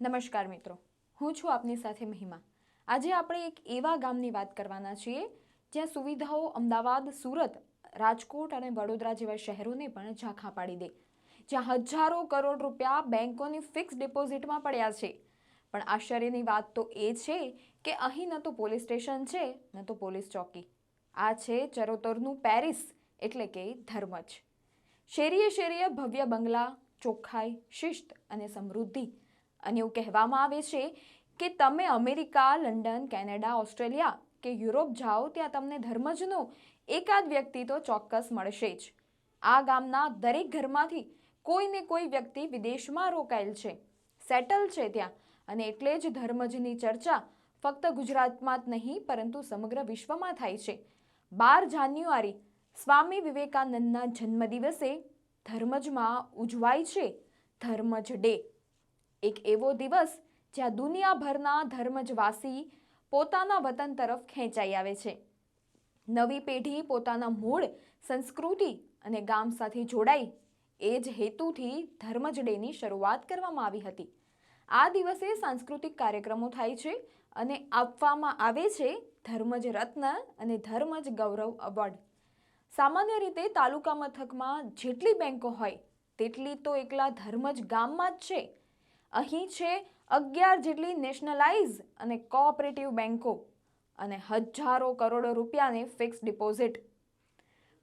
નમસ્કાર મિત્રો, હું છું આપની સાથે મહિમા. આજે આપણે એક એવા ગામની વાત કરવાના છીએ, જ્યાં સુવિધાઓ અમદાવાદ, સુરત, રાજકોટ અને વડોદરા જેવા શહેરોને પણ ઝાંખા પાડી દે. જ્યાં હજારો કરોડ રૂપિયા બેંકોની ફિક્સ ડિપોઝિટમાં પડ્યા છે. પણ આશ્ચર્યની વાત તો એ છે કે અહીં ન તો પોલીસ સ્ટેશન છે, ન તો પોલીસ ચોકી. આ છે ચરોતરનું પેરિસ, એટલે કે ધર્મજ. શેરીએ શેરીએ ભવ્ય બંગલા, ચોખ્ખાઈ, શિસ્ત અને સમૃદ્ધિ અને એવું કહેવામાં આવે છે કે તમે અમેરિકા, લંડન, કેનેડા, ઓસ્ટ્રેલિયા કે યુરોપ જાઓ ત્યાં તમને ધર્મજનો એકાદ વ્યક્તિ તો ચોક્કસ મળશે જ. આ ગામના દરેક ઘરમાંથી કોઈને કોઈ વ્યક્તિ વિદેશમાં રોકાયેલ છે. સેટલ છે ત્યાં અને એટલે જ ધર્મજની ચર્ચા ફક્ત ગુજરાતમાં જ નહીં, પરંતુ સમગ્ર વિશ્વમાં થાય છે. બાર જાન્યુઆરી સ્વામી વિવેકાનંદના જન્મદિવસે ધર્મજમાં ઉજવાય છે ધર્મજ ડે. એક એવો દિવસ જ્યાં દુનિયાભરના ધર્મજવાસી પોતાના વતન તરફ ખેંચાઈ આવે છે. નવી પેઢી પોતાના મૂળ, સંસ્કૃતિ અને ગામ સાથે જોડાઈ એ જ હેતુથી ધર્મજ ડેની શરૂઆત કરવામાં આવી હતી. આ દિવસે સાંસ્કૃતિક કાર્યક્રમો થાય છે અને આપવામાં આવે છે ધર્મજ રત્ન અને ધર્મજ ગૌરવ એવોર્ડ. સામાન્ય રીતે તાલુકા મથકમાં જેટલી બેંકો હોય, તેટલી તો એકલા ધર્મજ ગામમાં જ છે. અહીં છે અગિયાર જેટલી નેશનલાઇઝ અને કોઓપરેટિવ બેન્કો અને હજારો કરોડો રૂપિયાની ફિક્સ ડિપોઝિટ.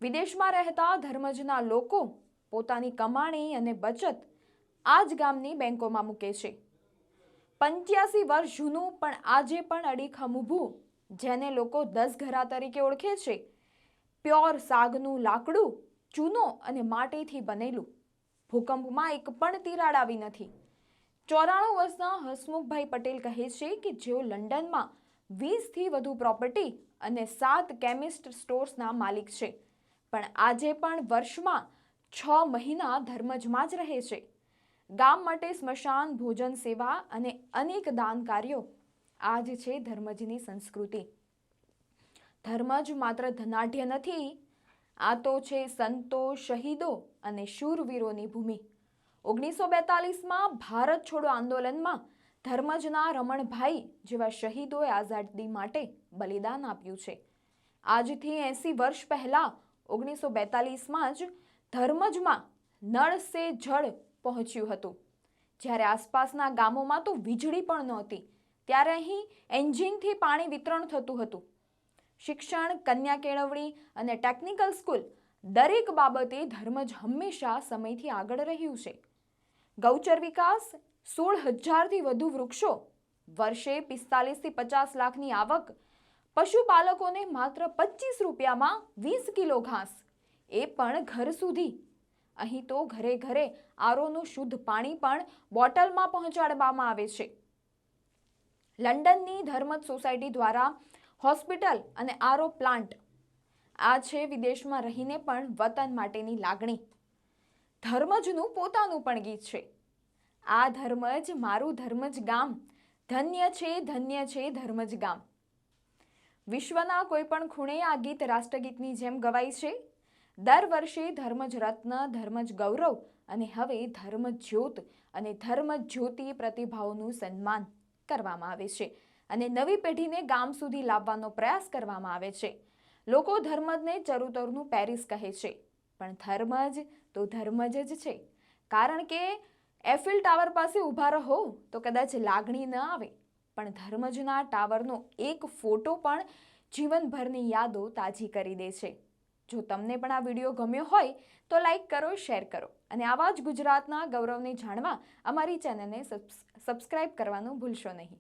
વિદેશમાં રહેતા ધર્મજના લોકો પોતાની કમાણી અને બચત આ જ ગામની બેંકોમાં મૂકે છે. પંચ્યાસી વર્ષ જૂનું પણ આજે પણ અડીખમ ઊભું, જેને લોકો દસ ઘરા તરીકે ઓળખે છે. પ્યોર સાગનું લાકડું ચૂનો અને માટીથી બનેલું. ભૂકંપમાં એક પણ તિરાડ આવી નથી. ચોરાણું વર્ષના હસમુખભાઈ પટેલ કહે છે કે જેઓ લંડનમાં વીસથી વધુ પ્રોપર્ટી અને સાત કેમિસ્ટ સ્ટોર્સના માલિક છે. પણ આજે પણ વર્ષમાં છ મહિના ધર્મજમાં જ રહે છે. ગામ માટે સ્મશાન, ભોજન સેવા અને અનેક દાન કાર્યો આ જ છે ધર્મજની સંસ્કૃતિ. ધર્મજ માત્ર ધનાઢ્ય નથી, આ તો છે સંતો, શહીદો અને શૂરવીરોની ભૂમિ. ઓગણીસો બેતાલીસમાં ભારત છોડો આંદોલનમાં ધર્મજના રમણભાઈ જેવા શહીદોએ આઝાદી માટે બલિદાન આપ્યું છે. આજથી એંસી વર્ષ પહેલાં ઓગણીસો બેતાલીસમાં જ ધર્મજમાં નળ સે જળ પહોંચ્યું હતું. જ્યારે આસપાસના ગામોમાં તો વીજળી પણ નહોતી, ત્યારે અહીં એન્જિનથી પાણી વિતરણ થતું હતું. શિક્ષણ, કન્યા કેળવણી અને ટેકનિકલ સ્કૂલ દરેક બાબતે ધર્મ જ હંમેશા સમયથી આગળ રહ્યું છે. ગૌચર વિકાસ સોળ હજારથી વધુ વૃક્ષો, વર્ષે પિસ્તાલીસથી પચાસ લાખની આવક, પશુપાલકોને માત્ર પચીસ રૂપિયામાં વીસ કિલો ઘાસ, એ પણ ઘર સુધી. અહીં તો ઘરે ઘરે આરોનું શુદ્ધ પાણી પણ બોટલમાં પહોંચાડવામાં આવે છે. લંડનની ધર્મત સોસાયટી દ્વારા હોસ્પિટલ અને આરો પ્લાન્ટ આ છે વિદેશમાં રહીને પણ વતન માટેની લાગણી. ધર્મજનું પોતાનું પણ ગીત છે. આ ધર્મજ મારું ધર્મજ ગામ. ધન્ય છે ધન્ય છે, ધર્મજ ગામ. વિશ્વના કોઈપણ ખૂણે આ ગીત રાષ્ટ્રગીતની જેમ ગવાય છે. દર વર્ષે ધર્મજ રત્ન, ધર્મજ ગૌરવ અને હવે ધર્મ જ્યોત અને ધર્મ જ્યોતિ પ્રતિભાઓનું સન્માન કરવામાં આવે છે. અને નવી પેઢીને ગામ સુધી લાવવાનો પ્રયાસ કરવામાં આવે છે. લોકો ધર્મજને ચરુતરનું પેરિસ કહે છે. પણ ધર્મજ તો ધર્મ જ છે. કારણ કે એફિલ ટાવર પાસે ઊભા રહો તો કદાચ લાગણી ન આવે. પણ ધર્મજના ટાવરનો એક ફોટો પણ જીવનભરની યાદો તાજી કરી દે છે. જો તમને પણ આ વીડિયો ગમ્યો હોય તો લાઈક કરો, શેર કરો અને આવા જ ગુજરાતના ગૌરવને જાણવા અમારી ચેનલને સબસ્ક્રાઈબ કરવાનું ભૂલશો નહીં.